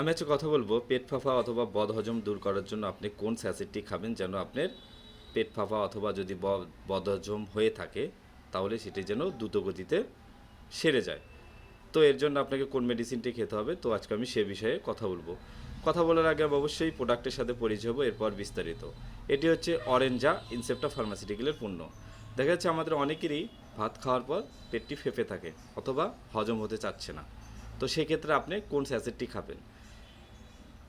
আমি আজকে কথা বলব পেট ফাঁপা অথবা বদহজম দূর করার জন্য আপনি কোন স্যাসেটটি খাবেন যেন আপনার পেট ফাঁপা অথবা যদি বদহজম হয়ে থাকে, তাহলে সেটি যেন দ্রুত গতিতে সেরে যায়। তো এর জন্য আপনাকে কোন মেডিসিনটি খেতে হবে, তো আজকে আমি সে বিষয়ে কথা বলব। কথা বলার আগে আমি অবশ্যই প্রোডাক্টের সাথে পরিচয় হব, এরপর বিস্তারিত। এটি হচ্ছে অরেঞ্জা ইনসেপ্টা ফার্মাসিউটিক্যালের পণ্য। দেখা যাচ্ছে আমাদের অনেকেরই ভাত খাওয়ার পর পেটটি ফেঁপে থাকে অথবা হজম হতে চাচ্ছে না। তো সেক্ষেত্রে আপনি কোন স্যাসেটটি খাবেন?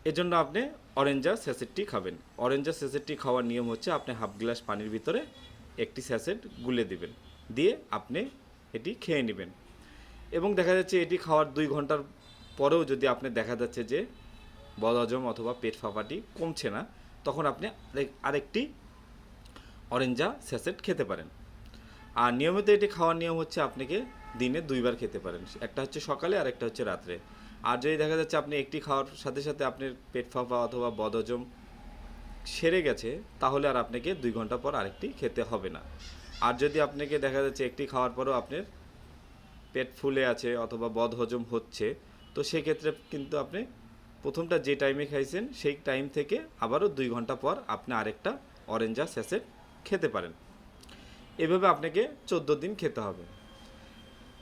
এজন্য আপনি অরেঞ্জা স্যাসেটটি খাবেন। অরেঞ্জা স্যাসেটটি খাওয়ার নিয়ম হচ্ছে আপনি হাফ গ্লাস পানির ভিতরে একটি স্যাসেট গুলে দিবেন। দিয়ে আপনি এটি খেয়ে নেবেন। এবং দেখা যাচ্ছে এটি খাওয়ার দুই ঘণ্টার পরেও যদি আপনি দেখা যাচ্ছে যে বদহজম অথবা পেট ফাঁপাটি কমছে না, তখন আপনি আরেক- আরেকটি অরেঞ্জা স্যাসেট খেতে পারেন। আর নিয়মিত এটি খাওয়ার নিয়ম হচ্ছে আপনাকে দিনে দুইবার খেতে পারেন। একটা হচ্ছে সকালে আর একটা হচ্ছে রাত্রে। আর যদি দেখা যাচ্ছে আপনি একটি খাওয়ার সাথে সাথে আপনার পেট ফাঁপা অথবা বদহজম সেরে গেছে, তাহলে আর আপনাকে দুই ঘণ্টা পর আরেকটি খেতে হবে না। আর যদি আপনাকে দেখা যাচ্ছে একটি খাওয়ার পরও আপনার পেট ফুলে আছে অথবা বদহজম হচ্ছে, তো সেক্ষেত্রে কিন্তু আপনি প্রথমটা যে টাইমে খাইছেন, সেই টাইম থেকে আবারও দুই ঘণ্টা পর আপনি আরেকটা অরেঞ্জা স্যাসেট খেতে পারেন। এভাবে আপনাকে চোদ্দ দিন খেতে হবে।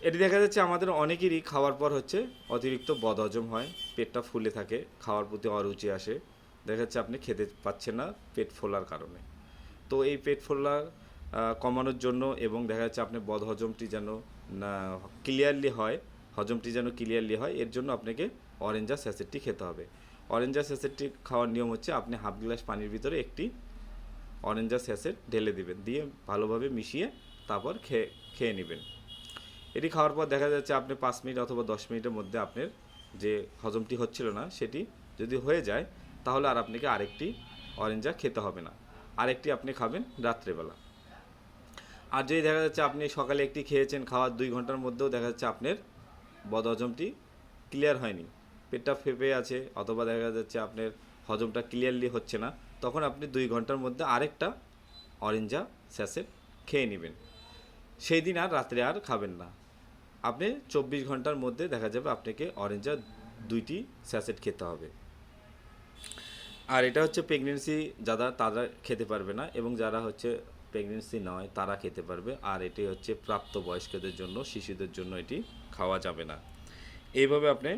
এটি দেখা যাচ্ছে আমাদের অনেকেরই খাওয়ার পর হচ্ছে অতিরিক্ত বদহজম হয়, পেটটা ফুলে থাকে, খাওয়ার প্রতি অরুচি আসে। দেখা যাচ্ছে আপনি খেতে পাচ্ছেন না পেট ফোলার কারণে। তো এই পেট ফোলা কমানোর জন্য এবং দেখা যাচ্ছে আপনার বদহজমটি যেন ক্লিয়ারলি হয়, হজমটি যেন ক্লিয়ারলি হয়, এর জন্য আপনাকে অরেঞ্জা স্যাসেটটি খেতে হবে। অরেঞ্জা স্যাসেটটি খাওয়ার নিয়ম হচ্ছে আপনি হাফ গ্লাস পানির ভিতরে একটি অরেঞ্জা স্যাসেট ঢেলে দিবেন, দিয়ে ভালোভাবে মিশিয়ে তারপর খেয়ে খেয়ে নেবেন। এটি খাওয়ার পর দেখা যাচ্ছে আপনি পাঁচ মিনিট অথবা দশ মিনিটের মধ্যে আপনার যে হজমটি হচ্ছিল না, সেটি যদি হয়ে যায়, তাহলে আর আপনাকে আরেকটি অরেঞ্জা খেতে হবে না। আরেকটি আপনি খাবেন রাত্রেবেলা। আর যদি দেখা যাচ্ছে আপনি সকালে একটি খেয়েছেন, খাওয়ার দুই ঘণ্টার মধ্যেও দেখা যাচ্ছে আপনার বদহজমটি ক্লিয়ার হয়নি। পেটটা ফেপে আছে, অথবা দেখা যাচ্ছে আপনার হজমটা ক্লিয়ারলি হচ্ছে না, তখন আপনি দুই ঘণ্টার মধ্যে আরেকটা অরেঞ্জা স্যাসেট খেয়ে নেবেন। সেই দিন আর রাত্রে আর খাবেন না। আপনি চব্বিশ ঘণ্টার মধ্যে দেখা যাবে আপনাকে অরেঞ্জা দুইটি স্যাসেট খেতে হবে। আর এটা হচ্ছে প্রেগনেন্সি যারা, তারা খেতে পারবে না এবং যারা হচ্ছে প্রেগনেন্সি নয়, তারা খেতে পারবে। আর এটি হচ্ছে প্রাপ্তবয়স্কদের জন্য, শিশুদের জন্য এটি খাওয়া যাবে না। এইভাবে আপনি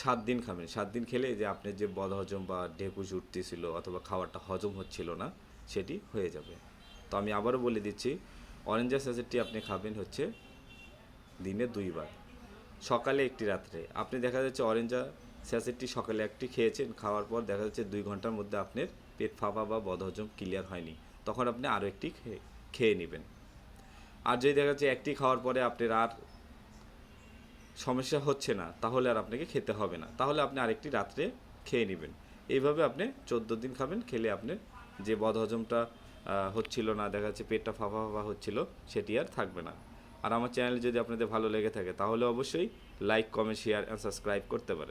সাত দিন খাবেন। সাত দিন খেলে যে আপনার যে বদহজম বা ঢেকুস উঠতেছিল অথবা খাবারটা হজম হচ্ছিল না, সেটি হয়ে যাবে। তো আমি আবারও বলে দিচ্ছি অরেঞ্জাস স্যাসেটটি আপনি খাবেন হচ্ছে দিনে দুইবার। সকালে একটি রাত্রে। আপনি দেখা যাচ্ছে অরেঞ্জা স্যাসেটটি সকালে একটি খেয়েছেন, খাওয়ার পর দেখা যাচ্ছে দুই ঘণ্টার মধ্যে আপনার পেট ফাঁপা বা বদহজম ক্লিয়ার হয়নি। তখন আপনি আরও একটি খেয়ে নেবেন। আর যদি দেখা যাচ্ছে একটি খাওয়ার পরে আপনার আর সমস্যা হচ্ছে না, তাহলে আর আপনাকে খেতে হবে না। তাহলে আপনি আরেকটি রাত্রে খেয়ে নেবেন। এইভাবে আপনি চোদ্দ দিন খাবেন, খেলে আপনার যে বদহজমটা হচ্ছিল না, দেখা যাচ্ছে পেটটা ফাফা ফাফা হচ্ছিল, সেটি আর থাকবে না। আর আমার চ্যানেল যদি আপনাদের ভালো লেগে থাকে, তাহলে অবশ্যই like comment share and subscribe করতে পারেন।